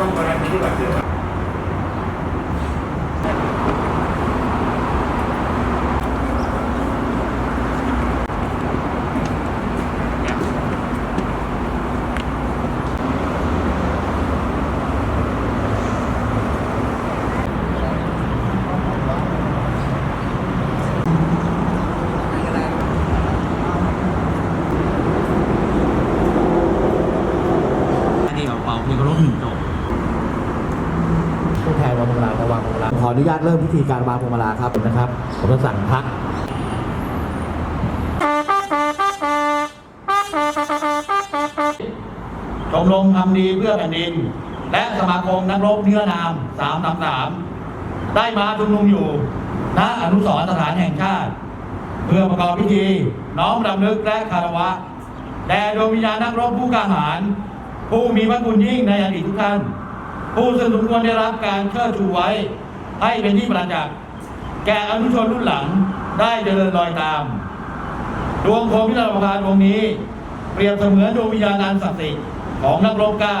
ต้องการันตีก่อนเถอะอันนี้เอาเป่าเพลงเคารพหนึ่งจบผู้แทนวางพวงมาลาจะวางพวงมาลาขออนุญาตเริ่มพิธีการวางพวงมาลาครับนะครับ ผมจะสั่งพักชมรมทำดีเพื่อแผ่นดิน และสมาคมนักรบเนื้อนามสามสามสามได้มาชุมนุมอยู่ณอนุสรณ์สถานแห่งชาติ เพื่อประกอบพิธี น้อมรำลึกและคารวะแด่ดวงวิญญาณนักรบผู้กล้าหาญผู้มีพระคุณยิ่งในอดีตทุกท่าน ผู้ซึ่งสมควรได้รับการเชิดชูไว้ ให้เป็นที่ประจักษ์แก่อนุชนรุ่นหลังได้เจริญรอยตาม ดวงโคมพิจารณาดวงนี้ เปรียบเสมือนดวงวิญญาณอันศักดิ์สิทธิ์ของนักรบกล้า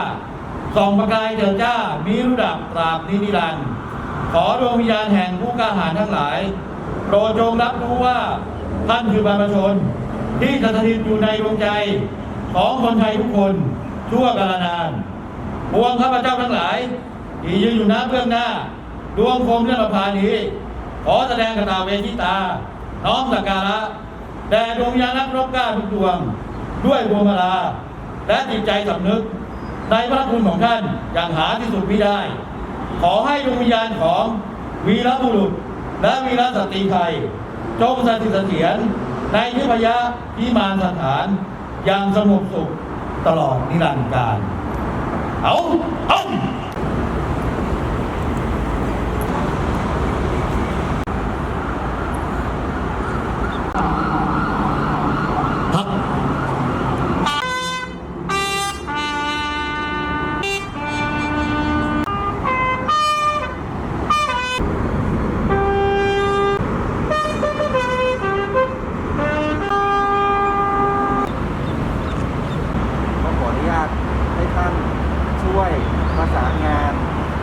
ส่องประกายเจิดจ้ามีรุดับตราบนินิรันดร์ขอดวงวิญญาณแห่งผู้กล้าหาญทั้งหลายโปรดจงรับรู้ว่าท่านคือบรรพชน ที่สถิตอยู่ในดวงใจของคนไทยทุกคนชั่วกาลนาน พวงข้าพเจ้าทั้งหลายที่ยืนอยู่หน้าเบื้องหน้า ดวงโคมเรื่องประพานี้ ขอแสดงกตาเวทิตา น้อมสักการะแด่ดวงวิญาณนักรบกล้าทุกดวง ด้วยพวงมาลา และจิตใจสำนึก ในพระคุณของท่านอย่างหาที่สุดไม่ได้ ขอให้ดวงวิญญาณของวีรบุรุษ และวีรสตรีไทย จงสถิตเสถียรในทิพยะพิมานสถานอย่างสงบสุขตลอดนิรันดร์กาล เอาเอา พัก ก็ขออนุญาตให้ท่านช่วยประสานงาน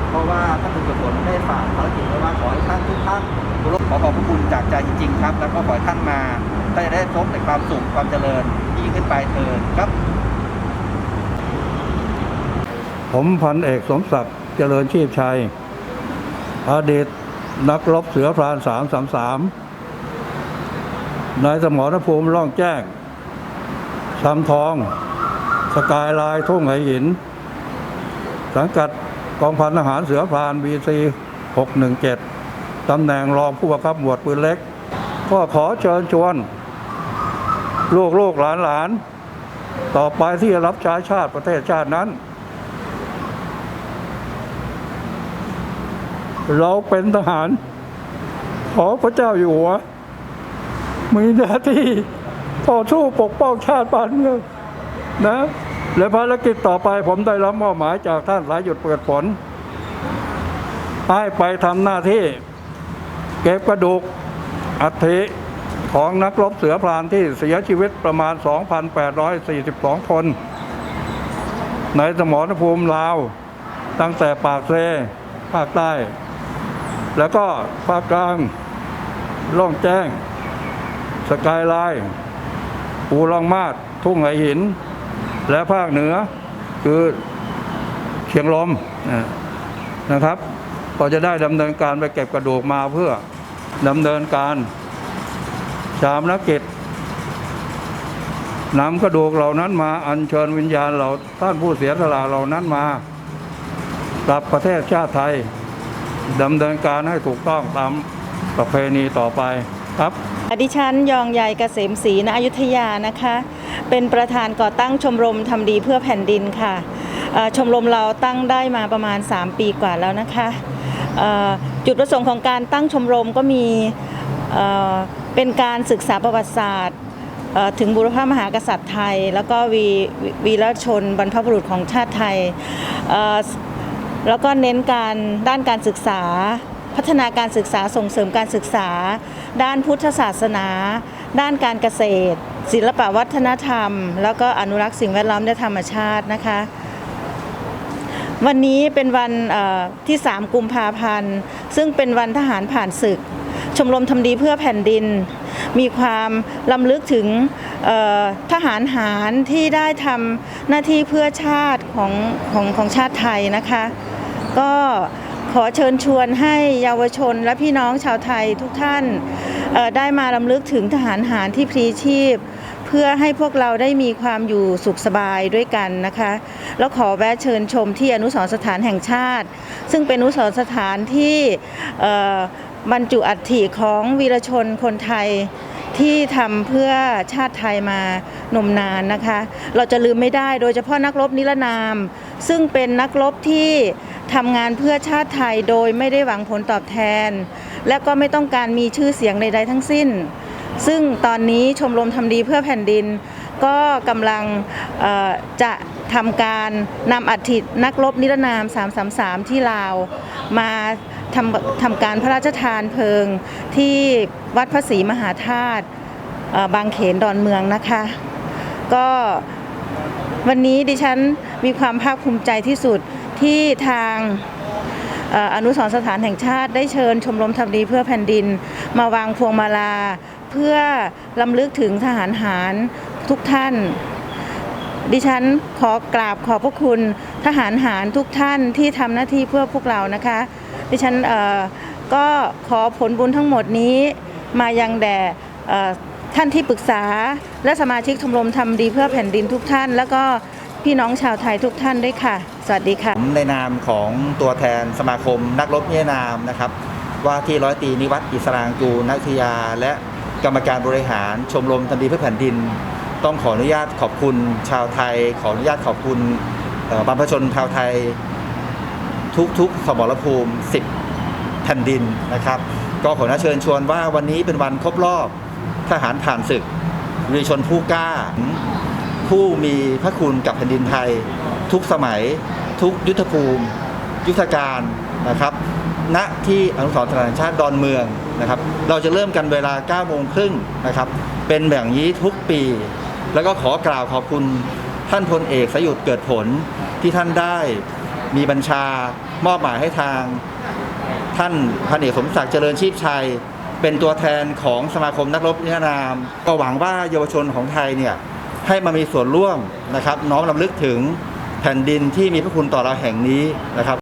เพราะว่าท่านเป็นผลได้ฝากภารกิจไว้ว่าขอให้ท่านทุกท่านเคารพขอขอบพระคุณจากใจจริง ๆ ครับ แล้วก็ขอให้ท่านมาท่านจะได้พบแต่ ความสุขความเจริญยิ่งขึ้นไปเถิดครับ ผมพันเอกสมศักดิ์เจริญชีพชัย อดีตนักรบเสือพรานสามสามสามนายสมรภูมิร่องแจ้งซำทอง สกายไลน์ทุ่งไหหิน สังกัดกองพันทหารเสือพรานบีซี617ตำแหน่งรองผู้บังคับหมวดปืนเล็ก ก็ขอเชิญชวน ลูกลูกหลานหลาน ต่อไปที่จะรับใช้ชาติประเทศชาตินั้น เราเป็นทหาร ขอพระเจ้าอยู่หัว มีหน้าที่ต่อสู้ปกป้องชาติบ้านเมืองนะ และภารกิจต่อไปผมได้รับมอบหมายจากท่านสายหยุดเปิดผล ให้ไปทำหน้าที่ เก็บกระดูกอัฐิ ของนักรบเสือพรานที่เสียชีวิตประมาณ 2,842 คน ในสมรภูมิลาว ตั้งแต่ปากเซภาคใต้ แล้วก็ภาคกลางล่องแจ้ง สกายไลน์ปูล่องมาดทุ่งไหหิน และภาคเหนือคือเชียงลมนะนะครับ ก็จะได้ดำเนินการไปเก็บกระดูกมาเพื่อดำเนินการ ชามนกิจนำกระดูกเหล่านั้นมาอัญเชิญวิญญาณเราท่านผู้เสียสละเหล่านั้นมากลับประเทศชาติไทยดำเนินการให้ถูกต้องตามประเพณีต่อไปครับดิฉันยองใยเกษมศรีณอยุธยานะคะ เป็นประธานก่อตั้งชมรมทำดีเพื่อแผ่นดินค่ะ ชมรมเราตั้งได้มาประมาณ 3 ปีกว่าแล้วนะคะ จุดประสงค์ของการตั้งชมรมก็มี เป็นการศึกษาประวัติศาสตร์ ถึงบุรพมหากษัตริย์ไทย แล้วก็วีวีรชนบรรพบุรุษของชาติไทย แล้วก็เน้นการด้านการศึกษาพัฒนาการศึกษาส่งเสริมการศึกษา ด้านพุทธศาสนา ด้านการเกษตร ศิลปวัฒนธรรม แล้วก็อนุรักษ์สิ่งแวดล้อมและธรรมชาตินะคะ วันนี้เป็นวันเอ่อที่ 3 กุมภาพันธ์ ซึ่งเป็นวันทหารผ่านศึก ชมรมทำดีเพื่อแผ่นดิน มีความลำลึกถึงทหารหารที่ได้ทำหน้าที่เพื่อชาติของของของชาติไทยนะคะ ก็ขอเชิญชวนให้เยาวชนและพี่น้องชาวไทยทุกท่านได้มาลำลึกถึงทหารหารที่พลีชีพ เพื่อให้พวกเราได้มีความอยู่สุขสบายด้วยกันนะคะ แล้วขอแวะเชิญชมที่อนุสรสถานแห่งชาติ ซึ่งเป็นอนุสรสถานที่ บรรจุอัฐิของวีรชนคนไทยที่ทำเพื่อชาติไทยมานมนานนะคะ เราจะลืมไม่ได้โดยเฉพาะนักรบนิรนาม ซึ่งเป็นนักรบที่ทำงานเพื่อชาติไทยโดยไม่ได้หวังผลตอบแทน และก็ไม่ต้องการมีชื่อเสียงใดๆทั้งสิ้น ซึ่งตอนนี้ชมรมทำดีเพื่อแผ่นดิน ก็กำลังจะทำการนำอัฐินักรบนิรนาม 333 ที่ลาวมา ทำทำการพระราชทานเพลิงที่วัดพระศรีมหาธาตุบางเขนดอนเมืองนะคะ ก็วันนี้ดิฉันมีความภาคภูมิใจที่สุดที่ทางอนุสรณ์สถานแห่งชาติได้เชิญชมรมทำดีเพื่อแผ่นดิน มาวางพวงมาลา เพื่อลำลึกถึงทหารหารทุกท่าน ดิฉันขอกราบขอบพระคุณทหารหารทุกท่านที่ทำหน้าที่เพื่อพวกเรานะคะ ดิฉันก็ขอผลบุญทั้งหมดนี้มายังแด่ท่านที่ปรึกษา และสมาชิกชมรมทำดีเพื่อแผ่นดินทุกท่าน แล้วก็พี่น้องชาวไทยทุกท่านด้วยค่ะ สวัสดีค่ะ ผมในนามของตัวแทนสมาคมนักรบเนิรนามนะครับ ว่าที่ร้อยตีนิวัฒน์อิสรางกูนักวิทยา และกรรมการบริหารชมรมทำดีเพื่อแผ่นดิน ต้องขออนุญาตขอบคุณชาวไทย ขออนุญาตขอบคุณบรรพชนชาวไทย ทุกๆสมรภูมิ 10แผ่นดินนะครับ ก็ขออนุญาตเชิญชวนว่าวันนี้เป็นวันครบรอบทหารผ่านศึกวีชนผู้กล้า ผู้มีพระคุณกับแผ่นดินไทย ทุกสมัย ทุกยุทธภูมิ ยุทธการนะครับณที่อนุสรณ์สถานชาติดอนเมืองนะครับ เราจะเริ่มกันเวลา9โมงครึ่งนะครับ เป็นแบบนี้ทุกปี แล้วก็ขอกล่าวขอบคุณท่านพลเอกสยุทธเกิดผลที่ท่านได้มีบัญชามอบหมายให้ทาง ท่านพันเอกสมศักดิ์เจริญชีพชัย เป็นตัวแทนของสมาคมนักรบนิรนามก็หวังว่าเยาวชนของไทยเนี่ยให้มามีส่วนร่วมนะครับ น้อมรำลึกถึงแผ่นดินที่มีพระคุณต่อเราแห่งนี้นะครับ